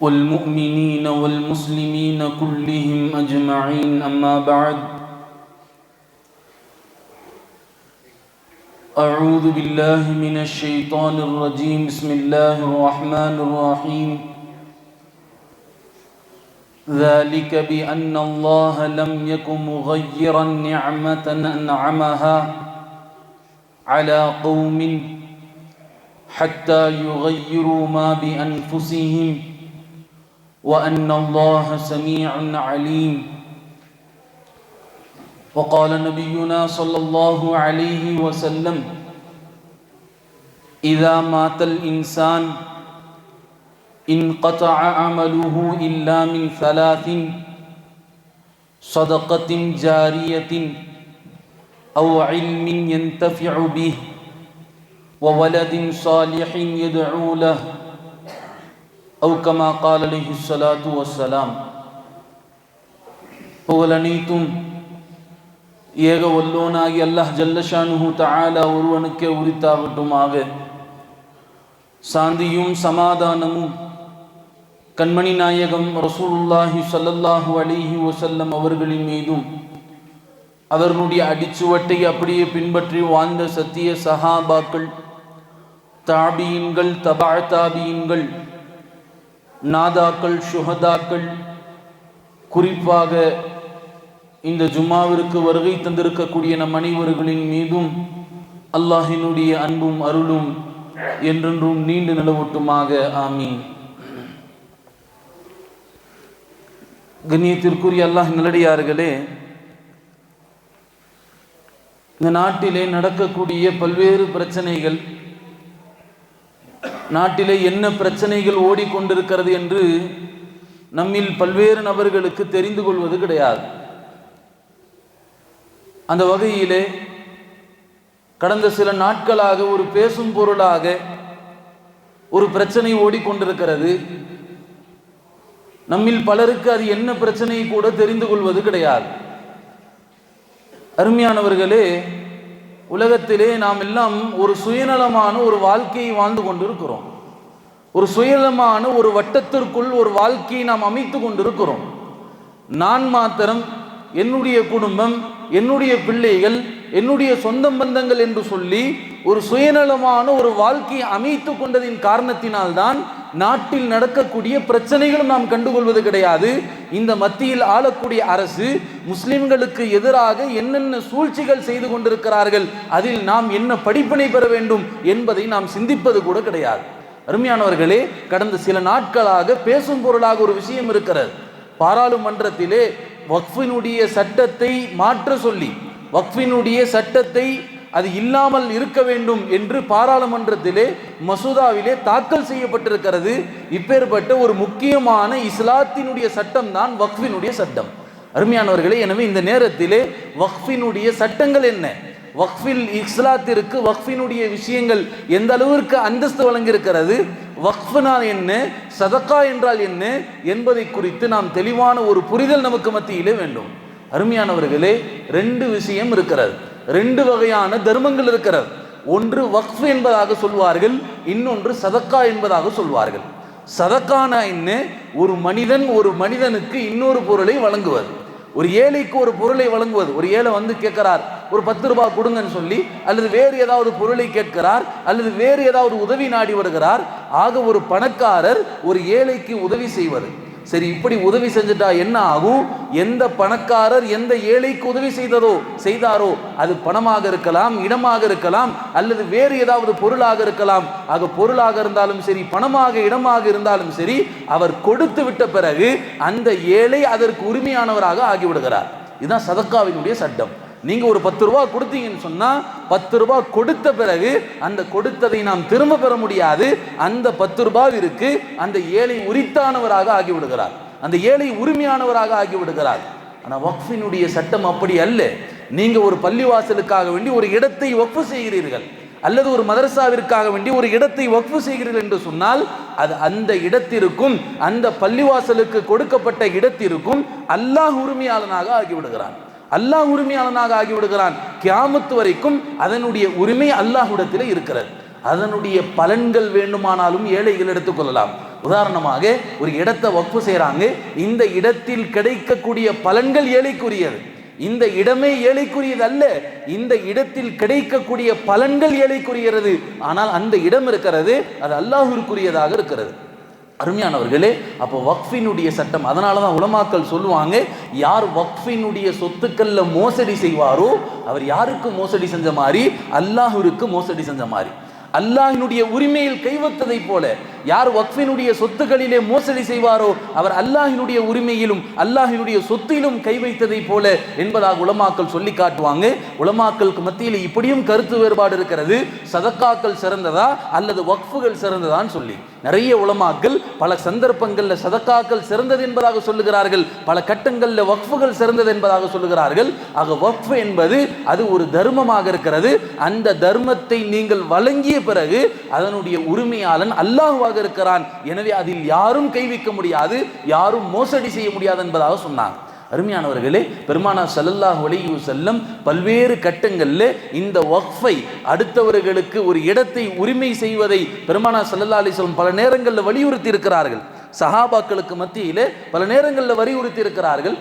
والمؤمنين والمسلمين كلهم أجمعين. أما بعد أعوذ بالله من الشيطان الرجيم. بسم الله الرحمن الرحيم. ذلك بأن الله لم يكن مغيرا نعمة أنعمها على قوم حتى يغيروا ما بأنفسهم. وأن الله سميع عليم. وقال نبينا صلى الله عليه وسلم إذا مات الإنسان انقطع عمله إلا من ثلاث صدقة جارية أو علم ينتفع به وولد صالح يدعو له أو كما قال عليه الصلاة والسلام புகழனைத்தும் ஏக வல்லோனாகி அல்லாஹ் ஜல்லஷானுஹு தஆலா ஒருவனுக்கே உரித்தாகட்டுமாக சாந்தியும் சமாதானமும் கண்மணி நாயகம் ரசூலுல்லாஹி ஸல்லல்லாஹு அலைஹி வஸல்லம் அவர்களின் மீதும் அவர்களுடைய அடிச்சுவட்டை அப்படியே பின்பற்றி வாழ்ந்த சத்திய சஹாபாக்கள் தாபியின்கள் தபா தாபியின்கள் நாதாக்கள் சுகதாக்கள் குறிப்பாக இந்த ஜும்மாவிற்கு வருகை தந்திருக்கக்கூடிய நம் அனைவர்களின் மீதும் அல்லாஹினுடைய அன்பும் அருளும் என்றென்றும் நீண்டு நிலவட்டுமாக. ஆமீன். கண்ணியத்திற்குரிய அல்லாஹ் நிலடியார்களே இந்த நாட்டிலே நடக்கக்கூடிய பல்வேறு பிரச்சனைகள் நாட்டிலே என்ன பிரச்சனைகள் ஓடிக்கொண்டிருக்கிறது என்று நம்மில் பல்வேறு நபர்களுக்கு தெரிந்து கொள்வது கிடையாது. அந்த வகையிலே கடந்த சில நாட்களாக ஒரு பேசும் பொருளாக ஒரு பிரச்சனை ஓடிக்கொண்டிருக்கிறது. நம்மில் பலருக்கு அது என்ன பிரச்சனை கூட தெரிந்து கொள்வது கிடையாது. அருமையானவர்களே உலகத்திலே நாம் எல்லாம் ஒரு சுயநலமான ஒரு வாழ்க்கையை வாழ்ந்து கொண்டிருக்கிறோம். ஒரு சுயநலமான ஒரு வட்டத்திற்குள் ஒரு வாழ்க்கையை நாம் அமைத்து கொண்டிருக்கிறோம். நான் மாத்திரம் என்னுடைய குடும்பம் என்னுடைய பிள்ளைகள் என்னுடைய சொந்த பந்தங்கள் என்று சொல்லி ஒரு சுயநலமான ஒரு வாழ்க்கையை அமைத்து கொண்டதின் காரணத்தினால்தான் நாட்டில் நடக்கக்கூடிய பிரச்சனைகளும் நாம் கண்டுகொள்வது கிடையாது. இந்த மத்தியில் ஆளக்கூடிய அரசு முஸ்லிம்களுக்கு எதிராக என்னென்ன சூழ்ச்சிகள் செய்து கொண்டிருக்கிறார்கள் அதில் நாம் என்ன படிப்பினை பெற வேண்டும் என்பதை நாம் சிந்திப்பது கூட கிடையாது. அருமையானவர்களே கடந்த சில நாட்களாக பேசும் பொருளாக ஒரு விஷயம் இருக்கிறது. பாராளுமன்றத்திலே வக்ஃபினுடைய சட்டத்தை மாற்ற சொல்லி வக்ஃபினுடைய சட்டத்தை அது இல்லாமல் இருக்க வேண்டும் என்று பாராளுமன்றத்திலே மசோதாவிலே தாக்கல் செய்யப்பட்டிருக்கிறது. இப்பேற்பட்ட ஒரு முக்கியமான இஸ்லாத்தினுடைய சட்டம் தான் வக்ஃபினுடைய சட்டம். அருமையானவர்களே எனவே இந்த நேரத்திலே வக்ஃபினுடைய சட்டங்கள் என்ன? வக்ஃபில் இஸ்லாத்திற்கு வக்ஃபினுடைய விஷயங்கள் எந்த அளவிற்கு அந்தஸ்து வழங்கியிருக்கிறது? வக்ஃபுனால் என்ன? சதக்கா என்றால் என்ன? என்பதை குறித்து நாம் தெளிவான ஒரு புரிதல் நமக்கு மத்தியிலே வேண்டும். அருமையானவர்களே ரெண்டு விஷயம் இருக்கிறது. ரெண்டு வகையான தர்மங்கள் இருக்கிறது. ஒன்று வக்ஃப் என்பதாக சொல்வார்கள் இன்னொன்று சதக்கா என்பதாக சொல்வார்கள். சதக்கானா என்ன? ஒரு மனிதன் ஒரு மனிதனுக்கு இன்னொரு பொருளை வழங்குவது. ஒரு ஏழைக்கு ஒரு பொருளை வழங்குவது. ஒரு ஏழை வந்து கேட்கிறார் ஒரு பத்து ரூபாய் கொடுங்கன்னு சொல்லி அல்லது வேறு ஏதாவது பொருளை கேட்கிறார் அல்லது வேறு ஏதாவது உதவி நாடி வருகிறார். ஆக ஒரு பணக்காரர் ஒரு ஏழைக்கு உதவி செய்வது. சரி இப்படி உதவி செஞ்சுட்டா என்ன ஆகும் எந்த பணக்காரர் எந்த ஏழைக்கு உதவி செய்ததோ செய்தாரோ அது பணமாக இருக்கலாம் இடமாக இருக்கலாம் அல்லது வேறு ஏதாவது பொருளாக இருக்கலாம். ஆக பொருளாக இருந்தாலும் சரி பணமாக இடமாக இருந்தாலும் சரி அவர் கொடுத்து விட்ட பிறகு அந்த ஏழை அதற்கு உரிமையானவராக ஆகிவிடுகிறார். இதுதான் சதக்காவினுடைய சட்டம். நீங்கள் ஒரு பத்து ரூபா கொடுத்தீங்கன்னு சொன்னால் பத்து ரூபா கொடுத்த பிறகு அந்த கொடுத்ததை நாம் திரும்ப பெற முடியாது. அந்த பத்து ரூபாவிற்கு அந்த ஏழை உரித்தானவராக ஆகிவிடுகிறார். அந்த ஏழை உரிமையானவராக ஆகிவிடுகிறார். ஆனால் வக்ஃபினுடைய சட்டம் அப்படி அல்ல. நீங்கள் ஒரு பள்ளிவாசலுக்காக வேண்டி ஒரு இடத்தை ஒப்பு செய்கிறீர்கள். அல்லது ஒரு மதரசாவிற்காக வேண்டி ஒரு இடத்தை வக்ஃபு செய்கிறீர்கள் என்று சொன்னால் அது அந்த இடத்திற்கும் அந்த பள்ளிவாசலுக்கு கொடுக்கப்பட்ட இடத்திற்கும் அல்லாஹ் உரிமையாளனாக ஆகிவிடுகிறான். அல்லாஹ் உரிமையாளனாக ஆகிவிடுகிறான். கியாமத்து வரைக்கும் அதனுடைய உரிமை அல்லாஹ்விடத்தில் இருக்கிறது. அதனுடைய பலன்கள் வேண்டுமானாலும் ஏழைகள் எடுத்துக்கொள்ளலாம். உதாரணமாக ஒரு இடத்தை வக்ஃபு செய்கிறாங்க இந்த இடத்தில் கிடைக்கக்கூடிய பலன்கள் ஏழைக்குரியது. இந்த இடமே ஏழைக்குரியது அல்ல இந்த இடத்தில் கிடைக்கக்கூடிய பலன்கள் ஏழைக்குரியது. ஆனால் அந்த இடம் இருக்கிறது அது அல்லாஹிற்குரியதாக இருக்கிறது. அருமையானவர்களே அப்போ வக்ஃபினுடைய சட்டம் அதனால தான் உலமாக்கள் சொல்லுவாங்க யார் வக்ஃபினுடைய சொத்துக்களில் மோசடி செய்வாரோ அவர் யாருக்கு மோசடி செஞ்ச மாதிரி அல்லாஹிற்கு மோசடி செஞ்ச மாதிரி அல்லாஹினுடைய உரிமையில் கைவத்ததை போல யார் வக்ஃபினுடைய சொத்துக்களிலே மோசடி செய்வாரோ அவர் அல்லாஹினுடைய உரிமையிலும் அல்லாஹினுடைய சொத்திலும் கை வைத்ததை போல என்பதாக உலமாக்கள் சொல்லி காட்டுவாங்க. உலமாக்களுக்கு மத்தியில் இப்படியும் கருத்து வேறுபாடு இருக்கிறது. சதக்காக்கள் சிறந்ததா அல்லது வக்ஃபுகள் சிறந்ததான்னு சொல்லி. நிறைய உலமாக்கள் பல சந்தர்ப்பங்களில் சதக்காக்கள் சிறந்தது என்பதாக சொல்லுகிறார்கள். பல கட்டங்களில் வக்ஃபுகள் சிறந்தது என்பதாக சொல்லுகிறார்கள். ஆக வக்ஃப் என்பது அது ஒரு தர்மமாக இருக்கிறது. அந்த தர்மத்தை நீங்கள் வழங்கிய பிறகு அதனுடைய உரிமையாளன் அல்லாஹுவாக இருக்கிறான். எனவே அதில் யாரும் கைவிக்க முடியாது யாரும் மோசடி செய்ய முடியாது என்பதாக சொன்னாங்க அருமையானவர்களே பெருமானா சல்லல்லாஹு அலைஹி செல்லம் பல்வேறு கட்டங்களில் இந்த வக்ஃபை அடுத்தவர்களுக்கு ஒரு இடத்தை உரிமை செய்வதை பெருமானா சல்லல்லா அலிஸ்லம் பல நேரங்களில் வலியுறுத்தி இருக்கிறார்கள். சஹாபாக்களுக்கு மத்தியிலே பல நேரங்களில் வலியுறுத்தி இருக்கிறார்கள்.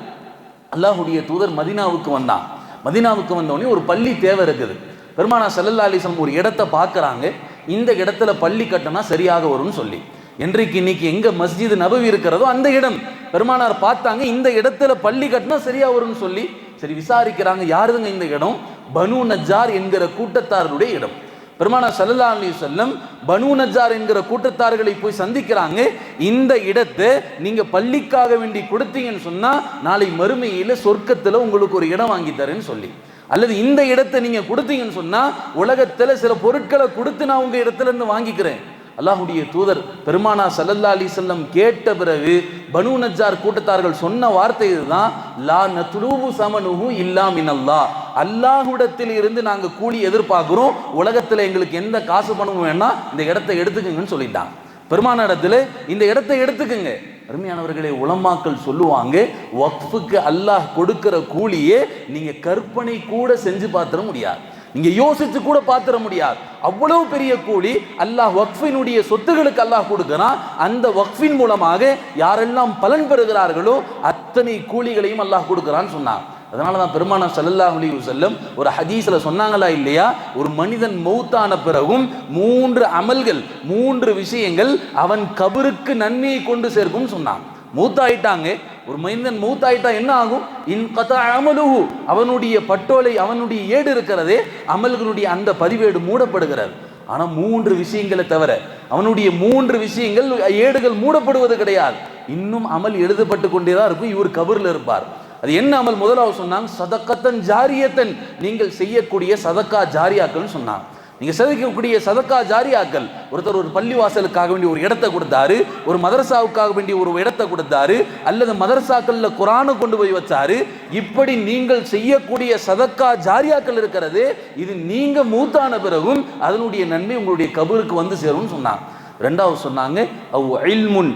அல்லாஹுடைய தூதர் மதினாவுக்கு வந்தான். மதினாவுக்கு வந்தோடனே ஒரு பள்ளி தேவை இருக்குது. பெருமானா சல்லல்லா அலிஸ்லம் ஒரு இடத்தை பார்க்குறாங்க. இந்த இடத்துல பள்ளி கட்டினா சரியாக வரும்னு சொல்லி. என்றைக்கு இன்னைக்கு எங்க மஸ்ஜித் நபவி இருக்கிறதோ அந்த இடம். பெருமானார் பார்த்தாங்க இந்த இடத்துல பள்ளி கட்டினா சரியா வரும்னு சொல்லி. சரி விசாரிக்கிறாங்க யாருதுங்க இந்த இடம்? பனு நஜார் என்கிற கூட்டத்தாருடைய இடம். பெருமானா சல்லா அலி சொல்லம் பனு நஜார் என்கிற கூட்டத்தார்களை போய் சந்திக்கிறாங்க. இந்த இடத்தை நீங்க பள்ளிக்காக வேண்டி கொடுத்தீங்கன்னு சொன்னா நாளை மறுமையில சொர்க்கத்துல உங்களுக்கு ஒரு இடம் வாங்கி தரேன்னு சொல்லி. அல்லது இந்த இடத்தை நீங்க கொடுத்தீங்கன்னு சொன்னா உலகத்துல சில பொருட்களை கொடுத்து நான் உங்க இடத்துல இருந்து வாங்கிக்கிறேன். அல்லாஹுடைய தூதர் பெருமானா சல்லல்லா அலி செல்லம் கேட்ட பிறகு பனு நஜார் கூட்டத்தார்கள் சொன்ன வார்த்தை இதுதான் லா நத்லூபு சமனுஹு இல்லா மினல்லா அல்லாஹுடத்தில் இருந்து நாங்கள் கூலி எதிர்பார்க்குறோம் உலகத்தில் எங்களுக்கு எந்த காசு பணமும் வேணா இந்த இடத்த எடுத்துக்கங்கன்னு சொல்லிட்டாங்க. பெருமான இடத்துல இந்த இடத்தை எடுத்துக்கங்க. அருமையானவர்களை உளமாக்கல் சொல்லுவாங்க வக்ஃபுக்கு அல்லாஹ் கொடுக்கிற கூலியே நீங்க கற்பனை கூட செஞ்சு பார்த்துட முடியாது. நீங்க யோசிச்சு கூட பார்த்துட முடியாது. அவ்வளவு பெரிய கூலி அல்லாஹ் வக்ஃபினுடைய சொத்துகளுக்கு அல்லாஹ் கொடுக்கிறான் அந்த வக்ஃபின் மூலமாக யாரெல்லாம் பலன் பெறுகிறார்களோ அத்தனை கூலிகளையும் அல்லாஹ் கொடுக்கிறான்னு சொன்னான் அதனால தான் பெருமானா சல்லல்லா அலி செல்லும் ஒரு ஹதீஸில் சொன்னாங்களா இல்லையா? ஒரு மனிதன் மௌத்தான பிறகும் மூன்று அமல்கள் மூன்று விஷயங்கள் அவன் கபருக்கு நன்மையை கொண்டு சேர்க்கும் சொன்னான். மூத்தாயிட்டாங்க. ஒரு மனிதன் மூத்தாயிட்டா என்ன ஆகும்? இன் கதா அமலுகு அவனுடைய பட்டோலை அவனுடைய ஏடு இருக்கிறதே அமல்களுடைய அந்த பதிவேடு மூடப்படுகிறது. ஆனால் மூன்று விஷயங்களை தவிர அவனுடைய மூன்று விஷயங்கள் ஏடுகள் மூடப்படுவது கிடையாது. இன்னும் அமல் எழுதப்பட்டு கொண்டே தான் இருக்கும். இவர் கபரில் இருப்பார். அது என்ன அமல்? முதலாவது சொன்னாங்க சதக்கத்தன் ஜாரியத்தன். நீங்கள் செய்யக்கூடிய சதக்கா ஜாரியாக்கள்னு சொன்னாங்க நீங்க செதுக்கக்கூடிய சதக்கா ஜாரியாக்கள் ஒருத்தர் ஒரு பள்ளிவாசலுக்காக வேண்டிய ஒரு இடத்தை கொடுத்தாரு ஒரு மதரசாவுக்காக வேண்டிய ஒரு இடத்தை கொடுத்தாரு அல்லது மதரசாக்கள்ல குரானை கொண்டு போய் வச்சாரு இப்படி நீங்கள் செய்யக்கூடிய சதக்கா ஜாரியாக்கள் இருக்கிறது இது நீங்க மூத்தான பிறகும் அதனுடைய நன்மை உங்களுடைய கபருக்கு வந்து சேரும்னு சொன்னாங்க ரெண்டாவது சொன்னாங்க அவ் இல்முன்.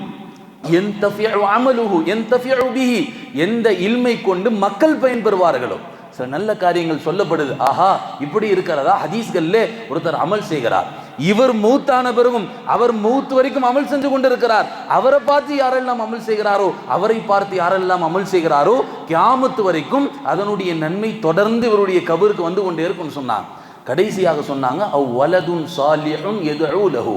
எந்த இல்மை கொண்டு மக்கள் பயன்பெறுவார்களோ. சில நல்ல காரியங்கள் சொல்லப்படுது. ஆஹா இப்படி இருக்கிறதா? ஹதீஸ்கல்ல ஒருத்தர் அமல் செய்கிறார். இவர் மூத்தான பிறகும் அவர் மூத்து வரைக்கும் அமல் செஞ்சு கொண்டிருக்கிறார். அவரை பார்த்து யாரெல்லாம் அமல் செய்கிறாரோ அவரை பார்த்து யாரெல்லாம் அமல் செய்கிறாரோ கியாமத்து வரைக்கும் அதனுடைய நன்மை தொடர்ந்து இவருடைய கபருக்கு வந்து கொண்டே இருக்கும் சொன்னாங்க. கடைசியாக சொன்னாங்க அவ் வலதுன் சாலியும் எது லஹு.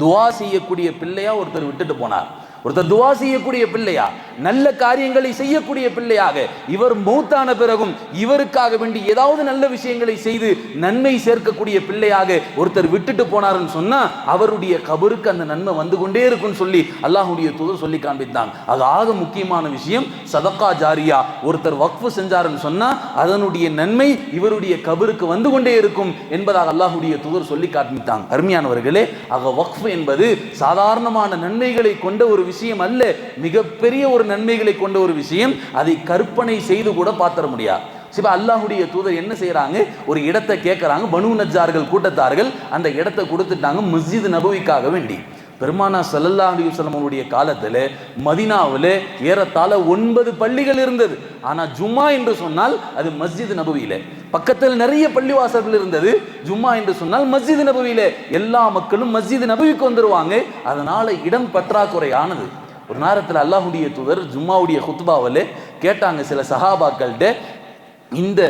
துவா செய்யக்கூடிய பிள்ளையா ஒருத்தர் விட்டுட்டு போனார். ஒருத்தர் துவா செய்யக்கூடிய பிள்ளையா? நல்ல காரியங்களை செய்யக்கூடிய பிள்ளையாக இவர் மூத்தான பிறகும் இவருக்காக வேண்டி ஏதாவது நல்ல விஷயங்களை செய்து நன்மை சேர்க்கக்கூடிய பிள்ளையாக ஒருத்தர் விட்டுட்டு போனாருன்னு சொன்னா அவருடைய கபருக்கு அந்த நன்மை வந்து கொண்டே இருக்கும்னு சொல்லி அல்லாஹுடைய தூதர் சொல்லி காண்பித்தாங்க அது ஆக முக்கியமான விஷயம். சதக்கா ஜாரியா ஒருத்தர் வக்ஃபு செஞ்சாருன்னு சொன்னா அதனுடைய நன்மை இவருடைய கபருக்கு வந்து கொண்டே இருக்கும் என்பதாக அல்லாஹுடைய தூதர் சொல்லி காண்பித்தாங்க அருமையானவர்களே ஆக வக்ஃபு என்பது சாதாரணமான நன்மைகளை கொண்ட ஒரு விஷயம் அல்ல மிகப்பெரிய ஒரு ஒரு நன்மைகளை கொண்ட ஒரு விஷயம் அதை கற்பனை செய்து கூட பார்த்துட முடியாது சிவ அல்லாஹுடைய தூதர் என்ன செய்யறாங்க ஒரு இடத்தை கேட்குறாங்க பனு நஜார்கள் கூட்டத்தார்கள் அந்த இடத்தை கொடுத்துட்டாங்க மஸ்ஜித் நபவிக்காக வேண்டி. பெருமானா சல்லல்லா அலி காலத்தில் மதினாவில் ஏறத்தாழ ஒன்பது பள்ளிகள் இருந்தது. ஆனால் ஜும்மா என்று சொன்னால் அது மஸ்ஜித் நபவியில். பக்கத்தில் நிறைய பள்ளிவாசல்கள் இருந்தது. ஜும்மா என்று சொன்னால் மஸ்ஜித் நபவியில். எல்லா மக்களும் மஸ்ஜித் நபவிக்கு வந்துருவாங்க. அதனால இடம் பற்றாக்குறையானது. ஒரு நேரத்தில் அல்லாஹுடைய தூதர் ஜும்மாவுடைய ஹுத்பாவில் கேட்டாங்க சில சஹாபாக்கள்கிட்ட இந்த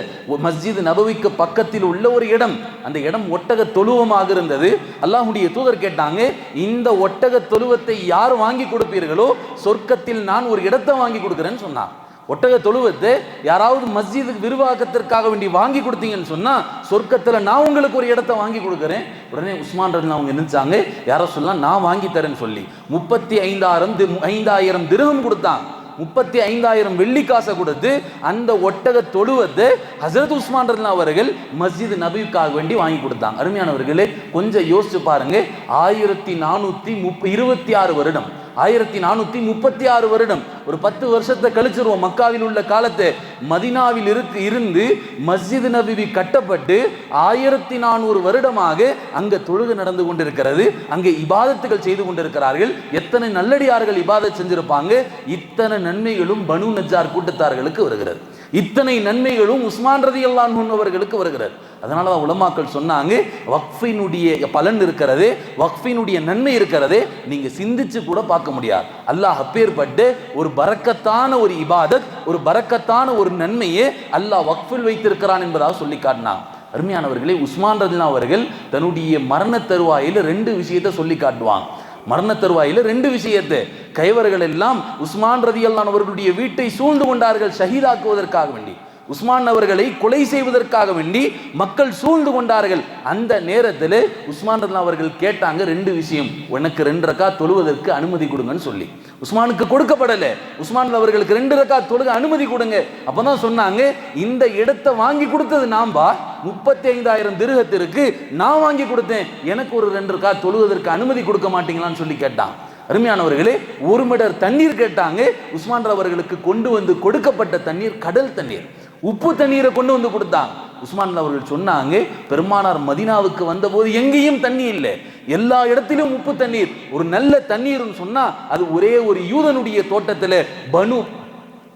மஸ்ஜித் நபவிக்கு பக்கத்தில் உள்ள ஒரு இடம் அந்த இடம் ஒட்டக தொழுவமாக இருந்தது. அல்லாஹுடைய தூதர் கேட்டாங்க இந்த ஒட்டக தொழுவத்தை யார் வாங்கி கொடுப்பீர்களோ சொர்க்கத்தில் நான் ஒரு இடத்தை வாங்கி கொடுக்குறேன்னு சொன்னான். ஒட்டக தொழுவத்தை யாராவது மஸ்ஜிதுக்கு விரிவாக்கத்திற்காக வேண்டி வாங்கி கொடுத்தீங்கன்னு சொன்னா சொர்க்கத்தில் நான் உங்களுக்கு ஒரு இடத்த வாங்கி கொடுக்குறேன். உடனே உஸ்மான் ரன் அவங்க நினைச்சாங்க யாரோ சொல்லலாம் நான் வாங்கி தரேன்னு சொல்லி. முப்பத்தி ஐந்தாயிரம் ஐந்தாயிரம் திருகம் கொடுத்தான். முப்பத்தி ஐந்தாயிரம் வெள்ளி காசை கொடுத்து அந்த ஒட்டக தொழுவத்தை ஹசரத் உஸ்மான் ரத்னா அவர்கள் மஸ்ஜித் நபிக்காக வேண்டி வாங்கி கொடுத்தாங்க அருமையானவர்களே கொஞ்சம் யோசிச்சு பாருங்க ஆயிரத்தி நானூத்தி முப்ப இருபத்தி ஆறு வருடம் ஆயிரத்தி நானூத்தி முப்பத்தி ஆறு வருடம். ஒரு பத்து வருஷத்தை கழிச்சிருவோம். மக்காவில் உள்ள காலத்தை. மதினாவில் இருக்கு இருந்து மஸ்ஜித் நபிவி கட்டப்பட்டு ஆயிரத்தி நானூறு வருடமாக அங்க தொழுகு நடந்து கொண்டிருக்கிறது. அங்கே இபாதத்துகள் செய்து கொண்டிருக்கிறார்கள். எத்தனை நல்லடியார்கள் இபாதத் செஞ்சிருப்பாங்க? இத்தனை நன்மைகளும் பனு நஜார் கூட்டத்தார்களுக்கு வருகிறது. இத்தனை நன்மைகளும் உஸ்மான் ரதி அல்லான் அவர்களுக்கு வருகிறது. அதனால தான் உலமாக்கள் சொன்னாங்க வக்ஃபினுடைய பலன் இருக்கிறது வக்ஃபினுடைய நன்மை இருக்கிறது நீங்க சிந்திச்சு கூட பார்க்க முடியாது. அல்லாஹ் அப்பேற்பட்டு ஒரு பறக்கத்தான ஒரு இபாதத் ஒரு பறக்கத்தான ஒரு நன்மையை அல்லாஹ் வக்ஃபில் வைத்திருக்கிறான் என்பதாக சொல்லி காட்டினான். அருமையானவர்களே உஸ்மான் ரதினா அவர்கள் தன்னுடைய மரண தருவாயில் ரெண்டு விஷயத்தை சொல்லி காட்டுவாங்க மரண தருவாயில் ரெண்டு விஷயத்தை. கைவர்கள் எல்லாம் உஸ்மான் ரதியல்லான் அவர்களுடைய வீட்டை சூழ்ந்து கொண்டார்கள் ஷஹீதாக்குவதற்காக வேண்டி. உஸ்மான் அவர்களை கொலை செய்வதற்காக வேண்டி மக்கள் சூழ்ந்து கொண்டார்கள். அந்த நேரத்தில் உஸ்மான் ரத்னா அவர்கள் கேட்டாங்க ரெண்டு விஷயம். உனக்கு ரெண்டு ரக்கா தொழுவதற்கு அனுமதி கொடுங்கன்னு சொல்லி. உஸ்மானுக்கு கொடுக்கப்படலை. உஸ்மான் அவர்களுக்கு ரெண்டு ரக்கா தொழுக அனுமதி கொடுங்க. அப்பதான் சொன்னாங்க இந்த இடத்தை வாங்கி கொடுத்தது நாம்பா. முப்பத்தி ஐந்தாயிரம் திருகத்திற்கு நான் வாங்கி கொடுத்தேன். எனக்கு ஒரு ரெண்டு ரக்கா தொழுவதற்கு அனுமதி கொடுக்க மாட்டீங்களான்னு சொல்லி கேட்டான். அருமையானவர்களே ஒரு மிடர் தண்ணீர் கேட்டாங்க. உஸ்மான் அவர்களுக்கு கொண்டு வந்து கொடுக்கப்பட்ட தண்ணீர் கடல் தண்ணீர். உப்பு தண்ணீரை கொண்டு வந்து கொடுத்தாங்க உஸ்மான் அவர்கள் சொன்னாங்க பெருமானார் மதினாவுக்கு வந்தபோது எங்கேயும் தண்ணி இல்லை. எல்லா இடத்திலும் உப்பு தண்ணீர். ஒரு நல்ல தண்ணீர்னு சொன்னா அது ஒரே ஒரு யூதனுடைய தோட்டத்தில் பனு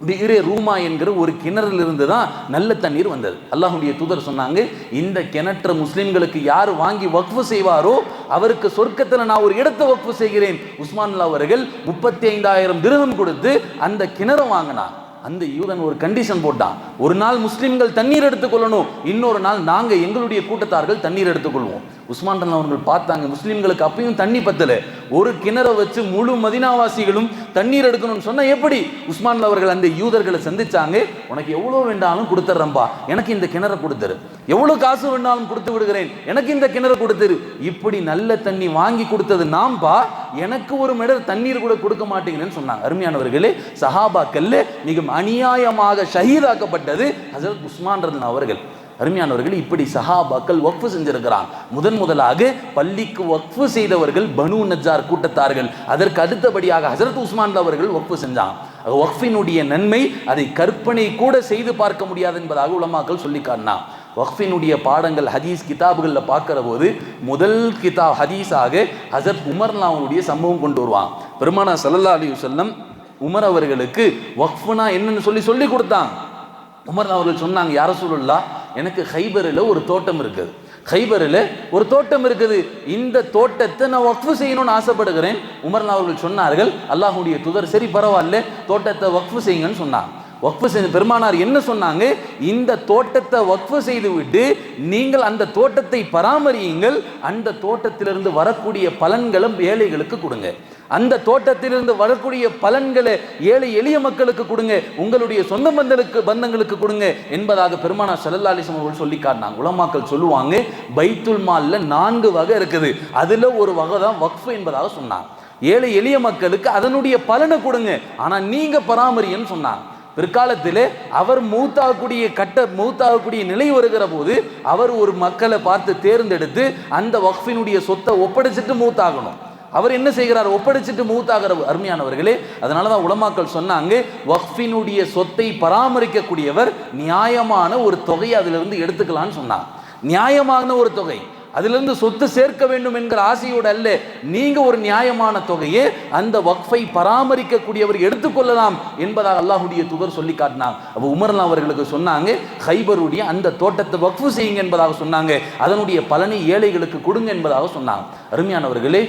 பிகிரே ரூமா என்கிற ஒரு கிணறுல இருந்து தான் நல்ல தண்ணீர் வந்தது. அல்லாஹுடைய தூதர் சொன்னாங்க இந்த கிணற்ற முஸ்லிம்களுக்கு யார் வாங்கி வக்ஃபு செய்வாரோ அவருக்கு சொர்க்கத்தில் நான் ஒரு இடத்தை வக்ஃபு செய்கிறேன். உஸ்மான் அவர்கள் முப்பத்தி ஐந்தாயிரம் திருகம் கொடுத்து அந்த கிணறு வாங்கினான். அந்த யூதன் ஒரு கண்டிஷன் போட்டான். ஒரு நாள் முஸ்லிம்கள் தண்ணீர் எடுத்துக்கொள்ளணும் இன்னொரு நாள் நாங்கள் எங்களுடைய கூட்டத்தார்கள் தண்ணீர் எடுத்துக்கொள்வோம் உஸ்மான் அவர்கள் பார்த்தாங்க. முஸ்லீம்களுக்கு அப்பயும் தண்ணி பத்தல. ஒரு கிணறை வச்சு முழு மதினாவாசிகளும் தண்ணீர் எடுக்கணும்னு சொன்னா எப்படி? உஸ்மான் அவர்கள் அந்த யூதர்களை சந்திச்சாங்க. உனக்கு எவ்வளோ வேண்டாலும் கொடுத்துட்றம்பா எனக்கு இந்த கிணற கொடுத்துரு. எவ்வளோ காசு வேண்டாலும் கொடுத்து விடுகிறேன். எனக்கு இந்த கிணறு கொடுத்துரு. இப்படி நல்ல தண்ணி வாங்கி கொடுத்தது நாம்பா. எனக்கு ஒரு மெடல் தண்ணீர் கூட கொடுக்க மாட்டேங்கிறேன்னு சொன்னாங்க. அருமையானவர்களே சஹாபாக்கல்ல மிக அநியாயமாக ஷஹீதாக்கப்பட்டது ஹசரத் உஸ்மான் அவர்கள். அருமையானவர்கள் இப்படி சஹாபாக்கள் வக்ஃபு செஞ்சிருக்கிறான். முதன் முதலாக பள்ளிக்கு வக்ஃபு செய்தவர்கள் பனு நஜார் கூட்டத்தார்கள். அதற்கு அடுத்தபடியாக ஹசரத் உஸ்மான் அவர்கள் வக்ஃபு செஞ்சான். வக்ஃபினுடைய நன்மை அதை கற்பனை கூட செய்து பார்க்க முடியாது என்பதாக உலமாக்கள் சொல்லி காட்டினான். வக்ஃபினுடைய பாடங்கள் ஹதீஸ் கிதாபுகளில் பார்க்குற போது முதல் கிதாப் ஹதீஸாக ஹசரத் உமர்லாவுடைய சம்பவம் கொண்டு வருவான். பெருமானா சல்லா அலி வல்லம் உமர் அவர்களுக்கு வக்ஃபுனா என்னன்னு சொல்லி சொல்லி கொடுத்தான். உமர் அவர்கள் சொன்னாங்க யார சொல்லலாம் எனக்கு ஹைபரில் ஒரு தோட்டம் இருக்குது. ஹைபரில் ஒரு தோட்டம் இருக்குது. இந்த தோட்டத்தை நான் வக்ஃபு செய்யணும்னு ஆசைப்படுகிறேன். உமர்லா அவர்கள் சொன்னார்கள் அல்லாஹுடைய துதர் சரி பரவாயில்ல தோட்டத்தை வக்ஃபு செய்யுங்கன்னு சொன்னாங்க வக்ஃபு செய்த பெருமானார் என்ன சொன்னாங்க? இந்த தோட்டத்தை வக்ஃபு செய்து விட்டு நீங்கள் அந்த தோட்டத்தை பராமரியுங்கள் அந்த தோட்டத்திலிருந்து வரக்கூடிய பலன்களும் ஏழைகளுக்கு கொடுங்க. அந்த தோட்டத்திலிருந்து வரக்கூடிய பலன்களை ஏழை எளிய மக்களுக்கு கொடுங்க உங்களுடைய சொந்த பந்தலுக்கு பந்தங்களுக்கு கொடுங்க என்பதாக பெருமானா சல்லல்லா அலிசம் அவர்கள் சொல்லி காட்டினாங்க. உலமாக்கள் சொல்லுவாங்க பைத்துல் மால்ல நான்கு வகை இருக்குது. அதுல ஒரு வகை தான் வக்ஃபு என்பதாக சொன்னாங்க. ஏழை எளிய மக்களுக்கு அதனுடைய பலனை கொடுங்க. ஆனா நீங்க பராமரியன்னு சொன்னாங்க. பிற்காலத்தில் அவர் மூத்தாகக்கூடிய கட்ட மூத்தாகக்கூடிய நிலை வருகிற போது அவர் ஒரு மக்களை பார்த்து தேர்ந்தெடுத்து அந்த வக்ஃபினுடைய சொத்தை ஒப்படைச்சிட்டு மூத்தாகணும். அவர் என்ன செய்கிறார்? ஒப்படைச்சிட்டு மூத்தாகிற அருமையானவர்களே அதனால தான் உலமாக்கள் சொன்னாங்க வக்ஃபினுடைய சொத்தை பராமரிக்கக்கூடியவர் நியாயமான ஒரு தொகையை அதிலிருந்து எடுத்துக்கலாம்னு சொன்னார் நியாயமான ஒரு தொகை. அதிலிருந்து சொத்து சேர்க்க வேண்டும் என்கிற ஆசையோடு அல்ல. நீங்க ஒரு நியாயமான தொகையை அந்த வக்ஃபை பராமரிக்கக்கூடியவர் எடுத்துக்கொள்ளலாம் என்பதாக அல்லாஹுடைய துகர் சொல்லி காட்டினாங்க அப்போ உமர்லாம் அவர்களுக்கு சொன்னாங்க ஹைபருடைய அந்த தோட்டத்தை வக்ஃபு செய்யுங்க என்பதாக சொன்னாங்க. அதனுடைய பலனை ஏழைகளுக்கு கொடுங்க என்பதாக சொன்னாங்க. அருமையானவர்களே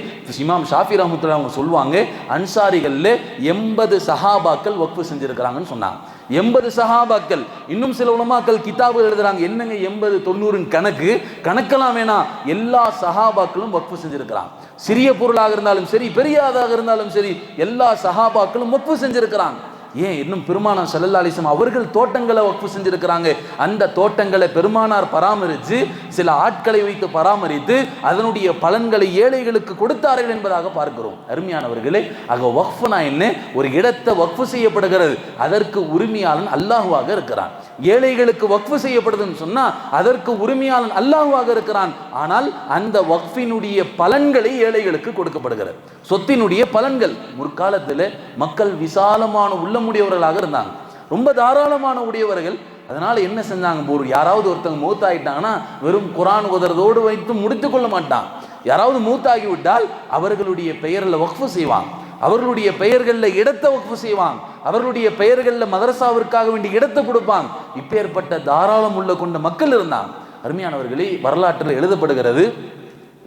இமாம் ஷாஃபி ரஹமத்துல்லா அவங்க சொல்லுவாங்க அன்சாரிகளில் எண்பது சஹாபாக்கள் வக்ஃபு செஞ்சிருக்கிறாங்கன்னு சொன்னாங்க. எண்பது சஹாபாக்கள். இன்னும் சில உலமாக்கள் கிதாபு எழுதுறாங்க. என்னங்க எண்பது தொண்ணூறுன்னு கணக்கு? கணக்கெல்லாம் வேணாம் எல்லா சஹாபாக்களும் வக்ஃபு செஞ்சிருக்கிறாங்க. சிறிய பொருளாக இருந்தாலும் சரி பெரியாதாக இருந்தாலும் சரி எல்லா சஹாபாக்களும் வக்ஃபு செஞ்சிருக்கிறாங்க. ஏன் இன்னும் பெருமானார் சல்லல்லா அவர்கள் தோட்டங்களை வக்ஃபு செஞ்சிருக்கிறாங்க? அந்த தோட்டங்களை பெருமானார் பராமரித்து சில ஆட்களை வைத்து பராமரித்து அதனுடைய பலன்களை ஏழைகளுக்கு கொடுத்தார்கள் என்பதாக பார்க்கிறோம். அருமையானவர்களே ஆக வக்ஃபுனா என்ன? ஒரு இடத்தை வக்ஃபு செய்யப்படுகிறது. அதற்கு உரிமையாளன் அல்லாஹுவாக இருக்கிறான். ஏழைகளுக்கு வக்ஃபு செய்யப்படுதுன்னு சொன்னால் அதற்கு உரிமையாளன் அல்லாஹுவாக இருக்கிறான். ஆனால் அந்த வக்ஃபினுடைய பலன்களை ஏழைகளுக்கு கொடுக்கப்படுகிறது. சொத்தினுடைய பலன்கள் முற்காலத்தில் மக்கள் விசாலமான உள்ளமுடையவர்களாக இருந்தாங்க. ரொம்ப தாராளமான உடையவர்கள். அதனால என்ன செஞ்சாங்க? ஒரு யாராவது ஒருத்தவங்க மூத்தாயிட்டாங்கன்னா வெறும் குரான் உதறதோடு வைத்து முடித்து கொள்ள மாட்டான். யாராவது மூத்தாகி விட்டால் அவர்களுடைய பெயரில் வக்ஃபு செய்வாங்க. அவர்களுடைய பெயர்களில் இடத்தை வகுப்பு செய்வான். அவர்களுடைய பெயர்களில் மதரசாவிற்காக வேண்டிய இடத்தை கொடுப்பாங்க இப்பேற்பட்ட தாராளம் உள்ள கொண்ட மக்கள் இருந்தான். அருமையானவர்களே வரலாற்றில் எழுதப்படுகிறது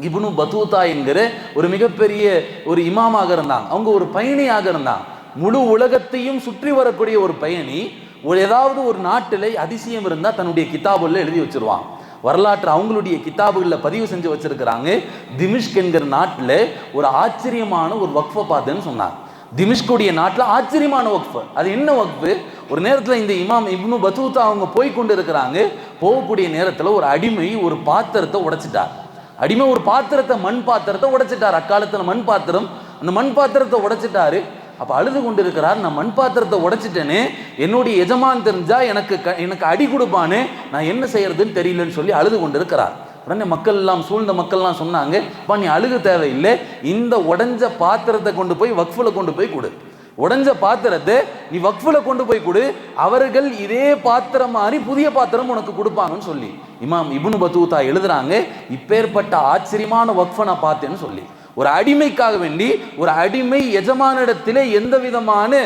இப்னு பத்தூத்தா என்கிற ஒரு மிகப்பெரிய ஒரு இமாமாக இருந்தாங்க அவங்க ஒரு பயணியாக இருந்தாங்க முழு உலகத்தையும் சுற்றி வரக்கூடிய ஒரு பயணி ஒரு ஏதாவது ஒரு நாட்டில் அதிசயம் இருந்தால் தன்னுடைய கிதாபுல எழுதி வச்சிருவான். வரலாற்று அவங்களுடைய கிதாபுகளில் பதிவு செஞ்சு வச்சிருக்கிறாங்க. திமிஷ்க் என்கிற நாட்டில் ஒரு ஆச்சரியமான ஒரு வக்ஃபை பார்த்துன்னு சொன்னார். திமிஷ்குடைய நாட்டில் ஆச்சரியமான வக்ஃபு. அது என்ன வக்ஃபு? ஒரு நேரத்தில் இந்த இமாம் இப்னு பத்தூத்தா அவங்க போய் கொண்டு இருக்கிறாங்க போகக்கூடிய நேரத்தில் ஒரு அடிமை ஒரு பாத்திரத்தை உடைச்சிட்டார். அடிமை ஒரு பாத்திரத்தை மண் பாத்திரத்தை உடைச்சிட்டார். அக்காலத்தில் மண் பாத்திரம் அந்த மண் பாத்திரத்தை உடைச்சிட்டாரு. அப்போ அழுது கொண்டு இருக்கிறார் நான் மண் பாத்திரத்தை உடைச்சிட்டேன்னு என்னுடைய எஜமான் தெரிஞ்சா எனக்கு க எனக்கு அடி கொடுப்பான்னு நான் என்ன செய்யறதுன்னு தெரியலன்னு சொல்லி அழுது கொண்டு இருக்கிறார் உடனே மக்கள் எல்லாம் சூழ்ந்த மக்கள்லாம் சொன்னாங்க இப்போ நீ அழுக தேவையில்லை இந்த உடஞ்ச பாத்திரத்தை கொண்டு போய் வக்ஃபில் கொண்டு போய் கொடு. உடஞ்ச பாத்திரத்தை நீ வக்ஃபில் கொண்டு போய் கொடு அவர்கள் இதே பாத்திரம் மாதிரி புதிய பாத்திரம் உனக்கு கொடுப்பாங்கன்னு சொல்லி. இமாம் இபுனு பத்தூத்தா எழுதுறாங்க இப்பேற்பட்ட ஆச்சரியமான வக்ஃபை நான் பார்த்தேன்னு சொல்லி. ஒரு அடிமைக்காக வேண்டி ஒரு அடிமை எஜமானிடத்திலே எந்த விதமான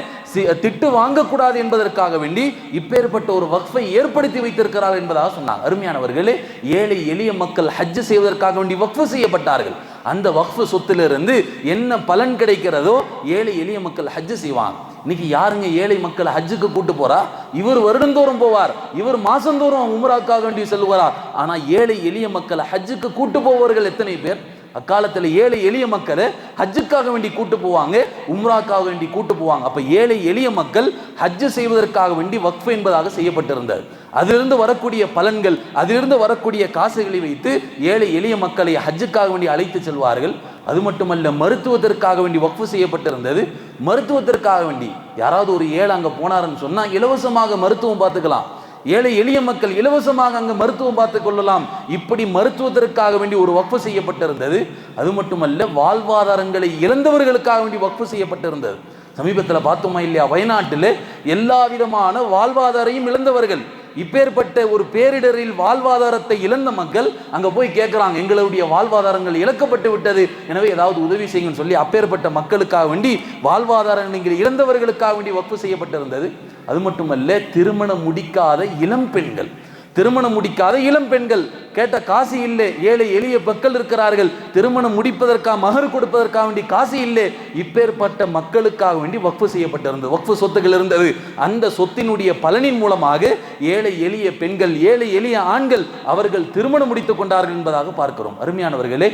திட்டு வாங்கக்கூடாது என்பதற்காக வேண்டி இப்பேற்பட்ட ஒரு வக்ஃபை ஏற்படுத்தி வைத்திருக்கிறார் என்பதாக சொன்னாங்க. அருமையானவர்களே ஏழை எளிய மக்கள் ஹஜ் செய்வதற்காக வேண்டி வக்ஃபு செய்யப்பட்டார்கள். அந்த வக்ஃபு சொத்திலிருந்து என்ன பலன் கிடைக்கிறதோ ஏழை எளிய மக்கள் ஹஜ்ஜு செய்வாங்க. இன்னைக்கு யாருங்க ஏழை மக்கள் ஹஜ்ஜுக்கு கூட்டு போறா? இவர் வருடந்தோறும் போவார் இவர் மாசந்தோறும் உமராக்காக வேண்டி செல்வார் ஆனால் ஏழை எளிய மக்கள் ஹஜ்ஜுக்கு கூட்டு போவர்கள் எத்தனை பேர்? அக்காலத்தில் ஏழை எளிய மக்களை ஹஜ்ஜுக்காக வேண்டி கூட்டு போவாங்க உம்ராக்காக வேண்டி கூட்டு போவாங்க. அப்போ ஏழை எளிய மக்கள் ஹஜ்ஜு செய்வதற்காக வேண்டி வக்ஃப் என்பதாக செய்யப்பட்டிருந்தது. அதிலிருந்து வரக்கூடிய பலன்கள் அதிலிருந்து வரக்கூடிய காசுகளை வைத்து ஏழை எளிய மக்களை ஹஜ்ஜுக்காக வேண்டி அழைத்து செல்வார்கள். அது மட்டுமல்ல மருத்துவத்திற்காக வேண்டி வக்ஃபு செய்யப்பட்டிருந்தது. மருத்துவத்திற்காக வேண்டி யாராவது ஒரு ஏழை அங்கே போனாருன்னு சொன்னால் இலவசமாக மருத்துவம் பார்த்துக்கலாம். ஏழை எளிய மக்கள் இலவசமாக அங்கு மருத்துவம் பார்த்து கொள்ளலாம். இப்படி மருத்துவத்திற்காக வேண்டி ஒரு வக்ஃபு செய்யப்பட்டிருந்தது. அது மட்டுமல்ல வாழ்வாதாரங்களை இழந்தவர்களுக்காக வேண்டி வக்ஃபு செய்யப்பட்டிருந்தது. சமீபத்தில் பார்த்தோமா இல்லையா? வயநாட்டில் எல்லா விதமான வாழ்வாதாரையும் இழந்தவர்கள். இப்பேற்பட்ட ஒரு பேரிடரில் வாழ்வாதாரத்தை இழந்த மக்கள் அங்க போய் கேட்குறாங்க எங்களுடைய வாழ்வாதாரங்கள் இழக்கப்பட்டு விட்டது. எனவே ஏதாவது உதவி செய்யுங்கன்னு சொல்லி அப்பேற்பட்ட மக்களுக்காக வேண்டி வாழ்வாதாரம் நீங்கள் இழந்தவர்களுக்காக வேண்டி வக்ஃபு செய்யப்பட்டிருந்தது. அது மட்டுமல்ல திருமணம் முடிக்காத இளம் பெண்கள் திருமணம் முடிக்காத இளம் பெண்கள். கேட்ட காசு இல்லை. ஏழை எளிய மக்கள் இருக்கிறார்கள். திருமணம் முடிப்பதற்காக மகர் கொடுப்பதற்காக வேண்டி காசு இல்லை. இப்பேற்பட்ட மக்களுக்காக வேண்டி வக்ஃபு செய்யப்பட்டிருந்தது. வக்ஃபு சொத்துகள் இருந்தது. அந்த சொத்தினுடைய பலனின் மூலமாக ஏழை எளிய பெண்கள் ஏழை எளிய ஆண்கள் அவர்கள் திருமணம் முடித்துக் கொண்டார்கள் என்பதாக பார்க்கிறோம். அருமையானவர்களே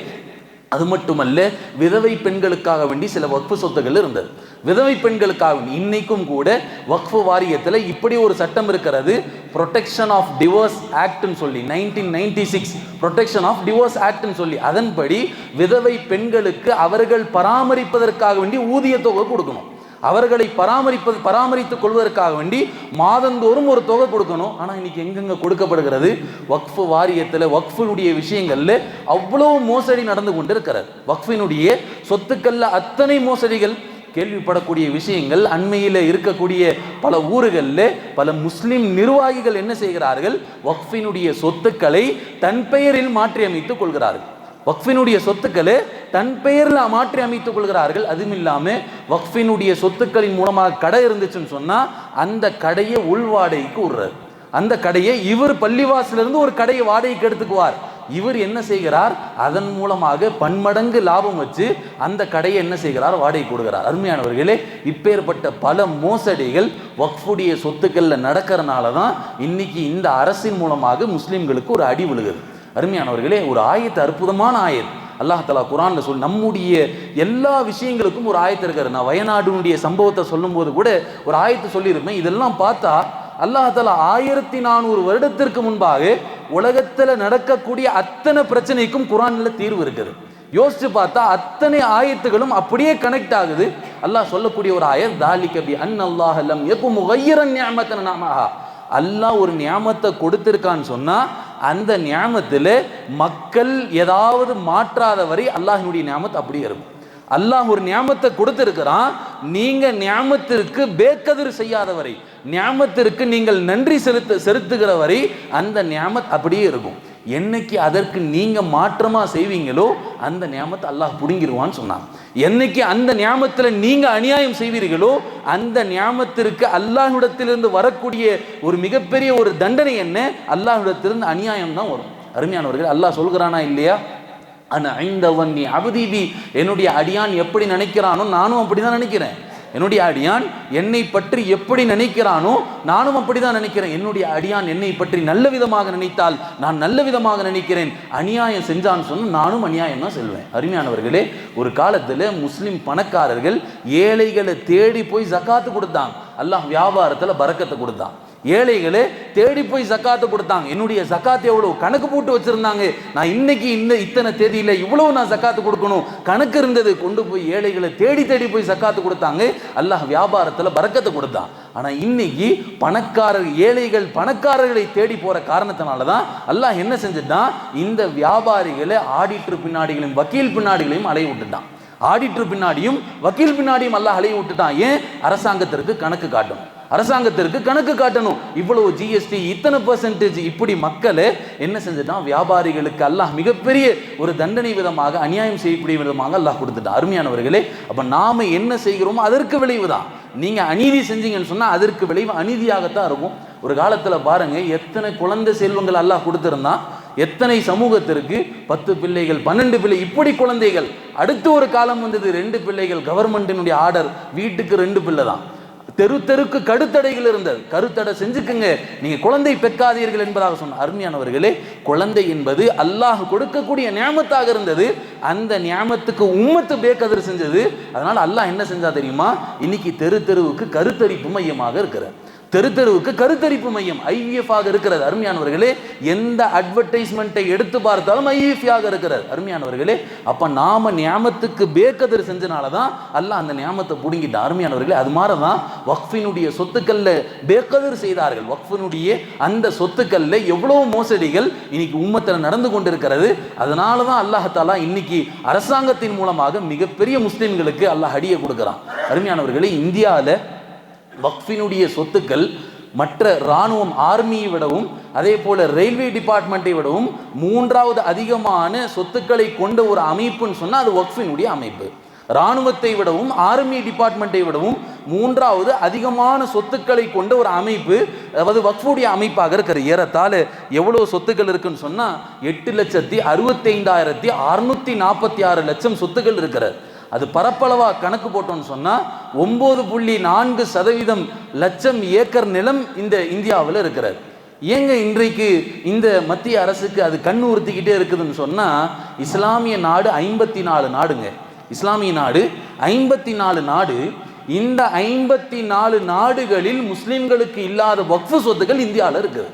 அது மட்டுமல்ல விதவை பெண்களுக்காக வேண்டி சில வக்ஃபு சொத்துக்கள் இருந்தது. விதவை பெண்களுக்காக வேண்டி இன்னைக்கும் கூட வக்ஃபு வாரியத்தில் இப்படி ஒரு சட்டம் இருக்கிறது ப்ரொடெக்ஷன் ஆஃப் டிவோர்ஸ் ஆக்ட்னு சொல்லி nineteen ninety six protection of divorce ஆக்ட்னு சொல்லி அதன்படி விதவை பெண்களுக்கு அவர்கள் பராமரிப்பதற்காக வேண்டி ஊதிய தொகை கொடுக்கணும். அவர்களை பராமரிப்பது பராமரித்துக் கொள்வதற்காக வேண்டி மாதந்தோறும் ஒரு தொகை கொடுக்கணும். ஆனால் இன்னைக்கு எங்கெங்க கொடுக்கப்படுகிறது? வக்ஃபு வாரியத்தில் வக்ஃபினுடைய விஷயங்களில் அவ்வளவு மோசடி நடந்து கொண்டிருக்கிறது. வக்ஃபினுடைய சொத்துக்களில் அத்தனை மோசடிகள் கேள்விப்படக்கூடிய விஷயங்கள் அண்மையில் இருக்கக்கூடிய பல ஊர்களில் பல முஸ்லிம் நிர்வாகிகள் என்ன செய்கிறார்கள்? வக்ஃபினுடைய சொத்துக்களை தன் பெயரில் மாற்றி அமைத்துக் கொள்கிறார்கள். வக்ஃபினுடைய சொத்துக்களை தன் பெயரில் மாற்றி அமைத்துக் கொள்கிறார்கள். அதுவும் இல்லாமல் வக்ஃபினுடைய சொத்துக்களின் மூலமாக கடை இருந்துச்சுன்னு சொன்னால் அந்த கடையை உள்வாடகைக்கு விடுறாரு. அந்த கடையை இவர் பள்ளிவாசிலிருந்து ஒரு கடையை வாடகைக்கு எடுத்துக்குவார். இவர் என்ன செய்கிறார்? அதன் மூலமாக பன்மடங்கு லாபம் வச்சு அந்த கடையை என்ன செய்கிறார்? வாடகை கொடுக்கிறார். அருமையானவர்களே இப்பேற்பட்ட பல மோசடிகள் வக்ஃபுடைய சொத்துக்களில் நடக்கிறனால தான் இன்னைக்கு இந்த அரசின் மூலமாக முஸ்லீம்களுக்கு ஒரு அடி விழுகுது. அருமையானவர்களே ஒரு ஆயத்து அற்புதமான ஆயத் அல்லாஹ் தலா குரான்ல சொல் நம்முடைய எல்லா விஷயங்களுக்கும் ஒரு ஆயத்து இருக்காரு நான் வயநாடுனுடைய சம்பவத்தை சொல்லும்போது கூட ஒரு ஆயத்து சொல்லியிருப்பேன். இதெல்லாம் பார்த்தா அல்லாஹ் தலா ஆயிரத்தி நானூறு வருடத்திற்கு முன்பாக உலகத்தில் நடக்கக்கூடிய அத்தனை பிரச்சனைக்கும் குரானில் தீர்வு இருக்குது. யோசிச்சு பார்த்தா அத்தனை ஆயத்துகளும் அப்படியே கனெக்ட் ஆகுது. அல்லாஹ் சொல்லக்கூடிய ஒரு ஆயர் தாலி கபி அன் அல்லாஹ் லம் எக்கும் முகையரன் ஞாமத்தன நாமஹா. அல்லாஹ் ஒரு நியாமத்தை கொடுத்திருக்கான்னு சொன்னால் அந்த ஞாமத்தில் மக்கள் ஏதாவது மாற்றாத வரை அல்லாஹினுடைய ஞாமத் அப்படியே இருக்கும். அல்லாஹ் ஒரு ஞாமத்தை கொடுத்துருக்கிறான் நீங்கள் ஞாமத்திற்கு பேக்கதிர் செய்யாத வரை ஞாமத்திற்கு நீங்கள் நன்றி செலுத்த செலுத்துகிற வரை அந்த ஞாமத் அப்படியே இருக்கும். என்னைக்கு அதற்கு நீங்கள் மாற்றமாக செய்வீங்களோ அந்த ஞாமத்தை அல்லாஹ் பிடுங்கிடுவான்னு சொன்னான். என்னைக்கு அந்த ஞாமத்தில் நீங்கள் அநியாயம் செய்வீர்களோ அந்த ஞாமத்திற்கு அல்லாஹ்விடத்திலிருந்து வரக்கூடிய ஒரு மிகப்பெரிய ஒரு தண்டனை என்ன? அல்லாஹ்விடத்திலிருந்து அநியாயம் தான் வரும். அருமையானவர்கள் அல்லாஹ் சொல்கிறானா இல்லையா? அந்த ஐந்தவன் நீ அபதீபி. என்னுடைய அடியான் எப்படி நினைக்கிறானோ நானும் அப்படிதான் நினைக்கிறேன். என்னுடைய அடியான் என்னை பற்றி எப்படி நினைக்கிறானோ நானும் அப்படிதான் நினைக்கிறேன். என்னுடைய அடியான் என்னை பற்றி நல்ல விதமாக நினைத்தால் நான் நல்ல விதமாக நினைக்கிறேன். அநியாயம் செஞ்சான்னு சொன்னால் நானும் அநியாயம் தான் செல்வேன். அருமையானவர்களே ஒரு காலத்தில் முஸ்லிம் பணக்காரர்கள் ஏழைகளை தேடி போய் ஜக்காத்து கொடுத்தாங்க அல்லாஹ் வியாபாரத்தில் பறக்கத்தை கொடுத்தான். ஏழைகளே தேடி போய் ஜக்காத்து கொடுத்தாங்க. என்னுடைய ஜக்காத்து எவ்வளவு கணக்கு போட்டு வச்சிருந்தாங்க. நான் இன்னைக்கு இந்த இத்தனை தேதியில் இவ்வளவு நான் ஜக்காத்து கொடுக்கணும். கணக்கு இருந்தது. கொண்டு போய் ஏழைகளை தேடி தேடி போய் ஜக்காத்து கொடுத்தாங்க. அல்லாஹ் வியாபாரத்தில் பறக்கத்தை கொடுத்தான். ஆனால் இன்னைக்கு பணக்காரர் ஏழைகள் பணக்காரர்களை தேடி போகிற காரணத்தினால தான் அல்லாஹ் என்ன செஞ்சுட்டான்? இந்த வியாபாரிகளை ஆடிட்டர் பின்னாடிகளையும் வக்கீல் பின்னாடிகளையும் அலைய விட்டுட்டான். ஆடிட்டர் பின்னாடியும் வக்கீல் பின்னாடியும் அல்லாஹ் அலைய விட்டுட்டான். ஏன்? அரசாங்கத்திற்கு கணக்கு காட்டணும். அரசாங்கத்திற்கு கணக்கு காட்டணும். இவ்வளவு ஜிஎஸ்டி இத்தனை பர்சன்டேஜ் இப்படி மக்களை என்ன செஞ்சுட்டான் வியாபாரிகளுக்கு அல்லாஹ் மிகப்பெரிய ஒரு தண்டனை விதமாக அநியாயம் செய்யக்கூடிய விதமாக அல்லாஹ் கொடுத்துட்டான் அருமையானவர்களே அப்போ நாம் என்ன செய்கிறோமோ அதற்கு விளைவு தான். நீங்கள் அநீதி செஞ்சீங்கன்னு சொன்னால் அதற்கு விளைவு அநீதியாகத்தான் இருக்கும். ஒரு காலத்தில் பாருங்கள் எத்தனை குழந்தை செல்வங்கள் எல்லாம் கொடுத்துருந்தான். எத்தனை சமூகத்திற்கு பத்து பிள்ளைகள் பன்னெண்டு பிள்ளை இப்படி குழந்தைகள். அடுத்து ஒரு காலம் வந்தது ரெண்டு பிள்ளைகள் கவர்மெண்ட்டினுடைய ஆர்டர் வீட்டுக்கு ரெண்டு பிள்ளை தான். தெரு தெருக்கு கருத்தடைகள் இருந்தது. கருத்தடை செஞ்சுக்குங்க. நீங்க குழந்தை பெக்காதீர்கள் என்பதாக சொன்ன அருமையானவர்களே குழந்தை என்பது அல்லாஹ் கொடுக்கக்கூடிய நியாமத்தாக இருந்தது. அந்த நியாமத்துக்கு உம்மத்து பேக்கதர் செஞ்சது. அதனால அல்லாஹ் என்ன செஞ்சா தெரியுமா? இன்னைக்கு தெரு தெருவுக்கு கருத்தரிப்பு மையமாக இருக்கிறார். தெரு தெருவுக்கு கருத்தரிப்பு மையம் ஐவிஎஃப் இருக்கிறது. அருமையானவர்களே எந்த அட்வர்டைஸ்மெண்ட்டை எடுத்து பார்த்தாலும் ஐவிஎஃப் இருக்கிறது. அருமையானவர்களே அப்ப நாம நியாமத்துக்கு பேக்கதர் செஞ்சனால தான் அல்லாஹ் அந்த நியாமத்தை புடுங்கிட்டான் அருமையானவர்களே அது மாதிரி தான் வக்ஃபினுடைய சொத்துக்கள்ல பேக்கதர் செய்தார்கள். வக்ஃபினுடைய அந்த சொத்துக்கள்ல எவ்வளவு மோசடிகள் இன்னைக்கு உம்மத்தில் நடந்து கொண்டிருக்கிறது. அதனால தான் அல்லாஹாலா இன்னைக்கு அரசாங்கத்தின் மூலமாக மிகப்பெரிய முஸ்லிம்களுக்கு அல்லாஹ் அடியை கொடுக்குறான். அருமையானவர்களே இந்தியாவில் வக்ஃபினுடைய சொத்துக்கள் மற்ற இராணுவம் ஆர்மியை விடவும் அதே போல் ரயில்வே டிபார்ட்மெண்ட்டை விடவும் மூன்றாவது அதிகமான சொத்துக்களை கொண்ட ஒரு அமைப்புன்னு சொன்னால் அது வக்ஃபினுடைய அமைப்பு. இராணுவத்தை விடவும் ஆர்மி டிபார்ட்மெண்ட்டை விடவும் மூன்றாவது அதிகமான சொத்துக்களை கொண்ட ஒரு அமைப்பு அதாவது வக்ஃபுடைய அமைப்பாக இருக்கிற ஏறத்தாழ எவ்வளோ சொத்துக்கள் இருக்குன்னு சொன்னால் எட்டு லட்சத்தி அறுபத்தைந்தாயிரத்தி அறுநூத்தி நாற்பத்தி ஆறு லட்சம் சொத்துக்கள் இருக்கிறது. அது பரப்பளவாக கணக்கு போட்டோம்னு சொன்னால் ஒம்பது புள்ளி நான்கு சதவீதம் லட்சம் ஏக்கர் நிலம் இந்த இந்தியாவில் இருக்கிறது. ஏங்க இன்றைக்கு இந்த மத்திய அரசுக்கு அது கண் உறுத்திக்கிட்டே இருக்குதுன்னு சொன்னால் இஸ்லாமிய நாடு ஐம்பத்தி நாலு நாடுங்க. இஸ்லாமிய நாடு ஐம்பத்தி நாலு நாடு. இந்த ஐம்பத்தி நாலு நாடுகளில் முஸ்லீம்களுக்கு இல்லாத வக்ஃபு சொத்துக்கள் இந்தியாவில் இருக்குது.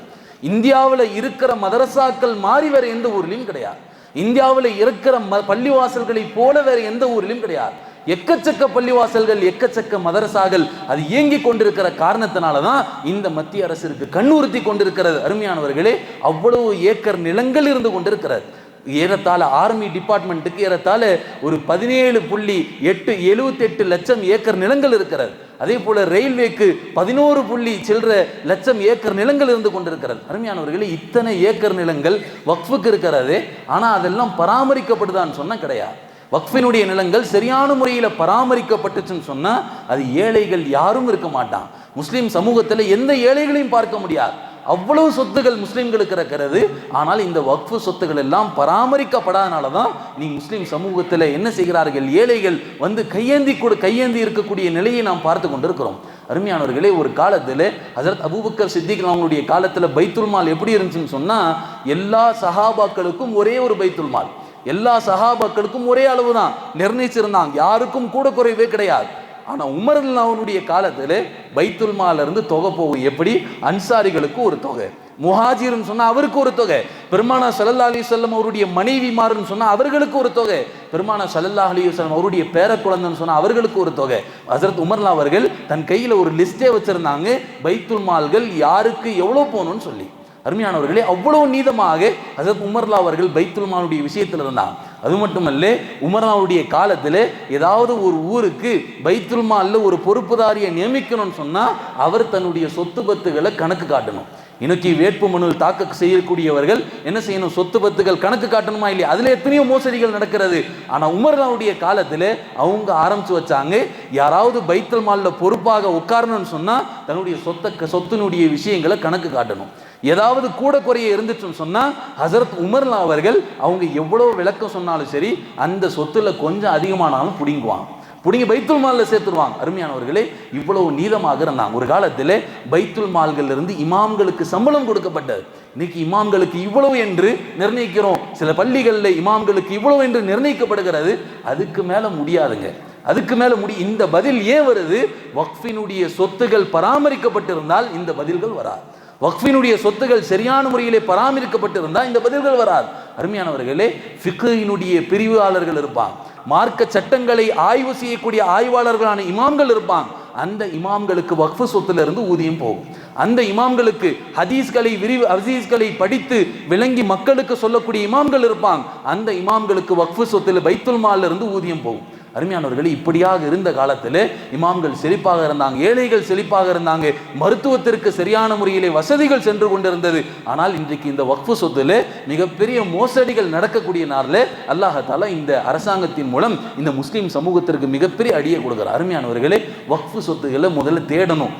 இந்தியாவில் இருக்கிற மதரசாக்கள் மாறி வர எந்த ஊர்லேயும் கிடையாது. இந்தியாவில் இருக்கிற ம பள்ளிவாசல்களை போல வேற எந்த ஊரிலும் கிடையாது. எக்கச்சக்க பள்ளிவாசல்கள் எக்கச்சக்க மதரசாகள் அது இயங்கி கொண்டிருக்கிற காரணத்தினால தான் இந்த மத்திய அரசிற்கு கண்ணுறுத்தி கொண்டிருக்கிறது. அருமையானவர்களே அவ்வளவு ஏக்கர் நிலங்கள் இருந்து கொண்டிருக்கிறது. ஏறத்தாழ ஆர்மி டிபார்ட்மெண்ட்டுக்கு ஏறத்தாழ ஒரு பதினேழு புள்ளி எட்டு எழுபத்தெட்டு லட்சம் ஏக்கர் நிலங்கள் இருக்கிறது. அதே போல ரயில்வேக்கு பதினோரு புள்ளி சில்லற லட்சம் ஏக்கர் நிலங்கள் இருந்து கொண்டிருக்கிறது. அருமையானவர்களே இத்தனை ஏக்கர் நிலங்கள் வக்ஃபுக்கு இருக்கிறது. ஆனால் அதெல்லாம் பராமரிக்கப்படுதான்னு சொன்னால் கிடையாது. வக்ஃபினுடைய நிலங்கள் சரியான முறையில் பராமரிக்கப்பட்டுச்சுன்னு சொன்னால் அது ஏழைகள் யாரும் இருக்க மாட்டான் முஸ்லீம் சமூகத்தில் எந்த ஏழைகளையும் பார்க்க முடியாது. அவ்வளவு சொத்துகள் முஸ்லீம்களுக்கு இருக்கிறது. ஆனால் இந்த வக்ஃபு சொத்துகள் எல்லாம் பராமரிக்கப்படாதனால தான் நீ முஸ்லீம் சமூகத்தில் என்ன செய்கிறார்கள்? ஏழைகள் வந்து கையேந்தி கூட கையேந்தி இருக்கக்கூடிய நிலையை நாம் பார்த்து கொண்டிருக்கிறோம். அருமையானவர்களே ஒரு காலத்தில் ஹசரத் அபூபக்கர் சித்திக் அவங்களுடைய காலத்தில் பைத்துல் மால் எப்படி இருந்துச்சுன்னு சொன்னால் எல்லா சஹாபாக்களுக்கும் ஒரே ஒரு பைத்துல் மால். எல்லா சஹாபாக்களுக்கும் ஒரே அளவு தான் நிர்ணயிச்சிருந்தாங்க. யாருக்கும் கூட குறைவே கிடையாது. ஆனால் உமர்லாவுனுடைய காலத்தில் பைத்துல் இருந்து தொகை போகும். எப்படி? அன்சாரிகளுக்கு ஒரு தொகை. முஹாஜிர்னு சொன்னால் அவருக்கு ஒரு தொகை. பெருமானா சல்லல்லா அலி சொல்லம் அவருடைய மனைவிமாருன்னு சொன்னால் அவர்களுக்கு ஒரு தொகை. பெருமானா சல்லல்லா அலி சொல்லம் அவருடைய பேர குழந்தைன்னு சொன்னால் அவர்களுக்கு ஒரு தொகை. ஹசரத் உமர்லா அவர்கள் தன் கையில் ஒரு லிஸ்டே வச்சுருந்தாங்க. பைத்துல் மால்கள் யாருக்கு எவ்வளோ போகணும்னு சொல்லி. அருமையானவர்களே அவ்வளோ நீதமாக ஹசரத் உமர்லா அவர்கள் பைத்துல் மாலுடைய விஷயத்தில் இருந்தாங்க. அது மட்டுமல்ல உமராவுடைய காலத்தில் ஏதாவது ஒரு ஊருக்கு பைத்துல் மாலில் ஒரு பொறுப்புதாரியை நியமிக்கணும்னு சொன்னால் அவர் தன்னுடைய சொத்து பத்துகளை கணக்கு காட்டணும். இன்னைக்கு வேட்பு மனு தாக்க செய்யக்கூடியவர்கள் என்ன செய்யணும்? சொத்து பத்துகள் கணக்கு காட்டணுமா இல்லையா? அதில் எத்தனையோ மோசடிகள் நடக்கிறது. ஆனால் உமர்லாவுடைய காலத்தில் அவங்க ஆரம்பிச்சு வச்சாங்க யாராவது பைத்தல் மாலில் பொறுப்பாக உட்காரணும்னு சொன்னால் தன்னுடைய சொத்த சொத்தினுடைய விஷயங்களை கணக்கு காட்டணும். ஏதாவது கூட குறைய இருந்துச்சுன்னு சொன்னால் ஹசரத் உமர்லா அவர்கள் அவங்க எவ்வளோ விளக்கம் சொன்னாலும் சரி அந்த சொத்துல கொஞ்சம் அதிகமானாலும் பிடிங்குவாங்க பிடிங்கி பைத்துல் மாலில் சேர்த்துருவாங்க. அருமையானவர்களே இவ்வளவு நீளமாக இருந்தாங்க. ஒரு காலத்தில் பைத்துல் மால்கள் இருந்து இமாம்களுக்கு சம்பளம் கொடுக்கப்பட்டது. இன்னைக்கு இமாம்களுக்கு இவ்வளவு என்று நிர்ணயிக்கிறோம். சில பள்ளிகளில் இமாம்களுக்கு இவ்வளவு என்று நிர்ணயிக்கப்படுகிறது. அதுக்கு மேலே முடியாதுங்க. அதுக்கு மேலே முடி இந்த பதில் ஏன் வருது? வக்ஃபினுடைய சொத்துகள் பராமரிக்கப்பட்டிருந்தால் இந்த பதில்கள் வராது. வக்ஃபினுடைய சொத்துகள் சரியான முறையிலே பராமரிக்கப்பட்டிருந்தால் இந்த பதில்கள் வராது. அருமையானவர்களே ஃபிக்கினுடைய பிரிவாளர்கள் இருப்பாங்க. மார்க்க சட்டங்களை ஆய்வு செய்யக்கூடிய ஆய்வாளர்களான இமாம்கள் இருப்பாங்க. அந்த இமாம்களுக்கு வக்ஃபு சொத்துல இருந்து ஊதியம் போகும். அந்த இமாம்களுக்கு ஹதீஸ்களை விரிவு ஹதீஸ்களை படித்து விளங்கி மக்களுக்கு சொல்லக்கூடிய இமாம்கள் இருப்பாங்க. அந்த இமாம்களுக்கு வக்ஃபு சொத்துல பைத்துல் மால்ல இருந்து ஊதியம் போகும். அருமையானவர்கள் இப்படியாக இருந்த காலத்தில் இமாம்கள் செழிப்பாக இருந்தாங்க ஏழைகள் செழிப்பாக இருந்தாங்க மருத்துவத்திற்கு சரியான முறையிலே வசதிகள் சென்று கொண்டிருந்தது. ஆனால் இன்றைக்கு இந்த வக்ஃபு சொத்துல மிகப்பெரிய மோசடிகள் நடக்கக்கூடிய நாளில் அல்லாஹால இந்த அரசாங்கத்தின் மூலம் இந்த முஸ்லீம் சமூகத்திற்கு மிகப்பெரிய அடியை கொடுக்குற அருமையானவர்களே வக்ஃபு சொத்துக்களை முதல்ல தேடணும்.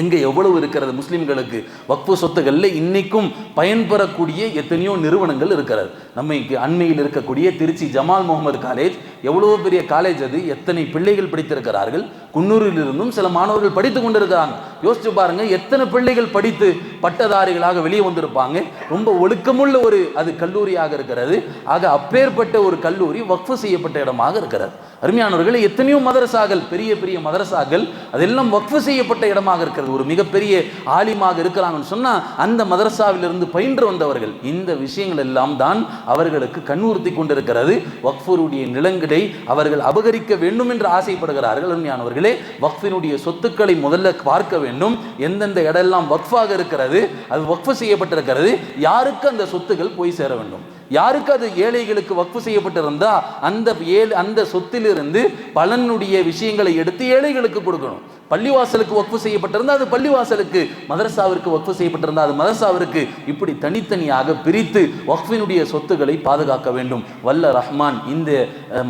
எங்கே எவ்வளவு இருக்கிறது முஸ்லீம்களுக்கு? வக்ஃபு சொத்துக்களில் இன்னைக்கும் பயன்பெறக்கூடிய எத்தனையோ நிறுவனங்கள் இருக்கிறது. நம்மைக்கு அண்மையில் இருக்கக்கூடிய திருச்சி ஜமால் முகமது காலேஜ் எவ்வளோ பெரிய காலேஜ் அது? எத்தனை பிள்ளைகள் படித்திருக்கிறார்கள்? குன்னூரிலிருந்தும் சில மாணவர்கள் படித்து கொண்டிருக்கிறாங்க. யோசிச்சு பாருங்க எத்தனை பிள்ளைகள் படித்து பட்டதாரிகளாக வெளியே வந்திருப்பாங்க? ரொம்ப ஒழுக்கமுள்ள ஒரு அது கல்லூரியாக இருக்கிறது. ஆக அப்பேற்பட்ட ஒரு கல்லூரி வக்ஃபு செய்யப்பட்ட இடமாக இருக்கிறது. அருமையானவர்கள் எத்தனையோ மதரசாக்கள் பெரிய பெரிய மதரசாக்கள் அதெல்லாம் வக்ஃபு செய்யப்பட்ட இடமாக இருக்கிறது. ஒரு மிகப்பெரிய ஆலிமாக இருக்கிறாங்கன்னு சொன்னால் அந்த மதரசாவிலிருந்து பயின்று வந்தவர்கள். இந்த விஷயங்கள் எல்லாம் தான் அவர்களுக்கு கண்ணுறுத்தி கொண்டிருக்கிறது. வக்ஃபருடைய நிலங்கள் அவர்கள் அபகரிக்க வேண்டும் என்று ஆசைப்படுகிறார்கள். அருமையானவர்களே வக்ஃபினுடைய சொத்துக்களை முதல்ல பார்க்க வேண்டும். எந்தெந்த இடமெல்லாம் வக்ஃபாக இருக்கிறது அது வக்ஃபு செய்யப்பட்டிருக்கிறது யாருக்கு அந்த சொத்துகள் போய் சேர வேண்டும்? யாருக்கு அது ஏழைகளுக்கு வக்ஃபு செய்யப்பட்டிருந்தா அந்த ஏழு அந்த சொத்திலிருந்து பலனுடைய விஷயங்களை எடுத்து ஏழைகளுக்கு கொடுக்கணும். பள்ளிவாசலுக்கு வக்ஃபு செய்யப்பட்டிருந்தா அது பள்ளிவாசலுக்கு மதரசாவிற்கு வக்ஃபு செய்யப்பட்டிருந்தா அது மதரசாவிற்கு இப்படி தனித்தனியாக பிரித்து வக்ஃபினுடைய சொத்துக்களை பாதுகாக்க வேண்டும். வல்ல ரஹ்மான் இந்த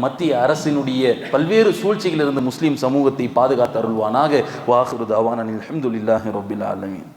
மத்திய அரசினுடைய பல்வேறு சூழ்ச்சிகளிலிருந்து முஸ்லீம் சமூகத்தை பாதுகாத்து அருள்வானாக. வாஹுரு தவானில் அஹமதுல்லாஹி ரபில் ஆலமின்.